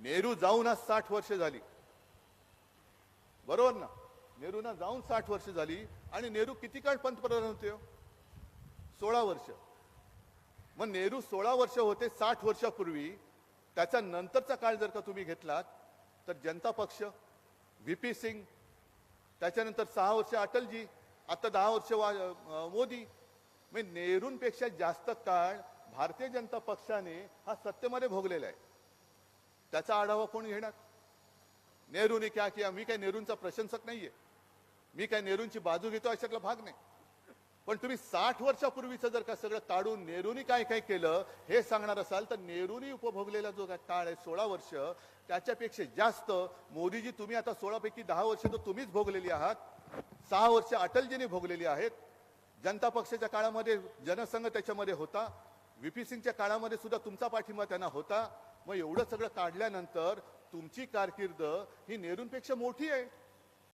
नेहरू जाऊन आज साठ वर्ष झाली. बरोबर ना? नेहरूना जाऊन साठ वर्ष झाली आणि नेहरू किती काळ पंतप्रधान होते हो? सोळा वर्ष. मग नेहरू सोळा वर्ष होते साठ वर्षापूर्वी त्याच्या नंतरचा काळ जर का तुम्ही घेतलात तर जनता पक्ष व्ही पी सिंग त्याच्यानंतर सहा वर्ष अटलजी आता दहा वर्ष वा- मोदी. म्हणजे नेहरूंपेक्षा जास्त काळ भारतीय जनता पक्षाने हा सत्तेमध्ये भोगलेला आहे. त्याचा आढावा कोण घेणार? नेहरूने क्या किया? मी काय नेहरूंचा प्रशंसक नाहीये. मी काय नेहरूंची बाजू घेतो अशातला भाग नाही. पण तुम्ही साठ वर्षापूर्वीचं जर का सगळं काढून नेहरूनी काय काय केलं हे सांगणार असाल तर नेहरूनी उपभोगलेला जो काय काळ आहे सोळा वर्ष त्याच्यापेक्षा जास्त मोदीजी तुम्ही आता सोळापैकी दहा वर्ष तर तुम्हीच भोगलेली आहात. सहा वर्ष अटलजीने भोगलेली आहेत. जनता पक्षाच्या काळामध्ये जनसंघ त्याच्यामध्ये होता. व्हीपी सिंगच्या काळामध्ये सुद्धा तुमचा पाठिंबा त्यांना होता. मग एवढं सगळं काढल्यानंतर तुमची कारकीर्द ही नेहरूंपेक्षा मोठी आहे.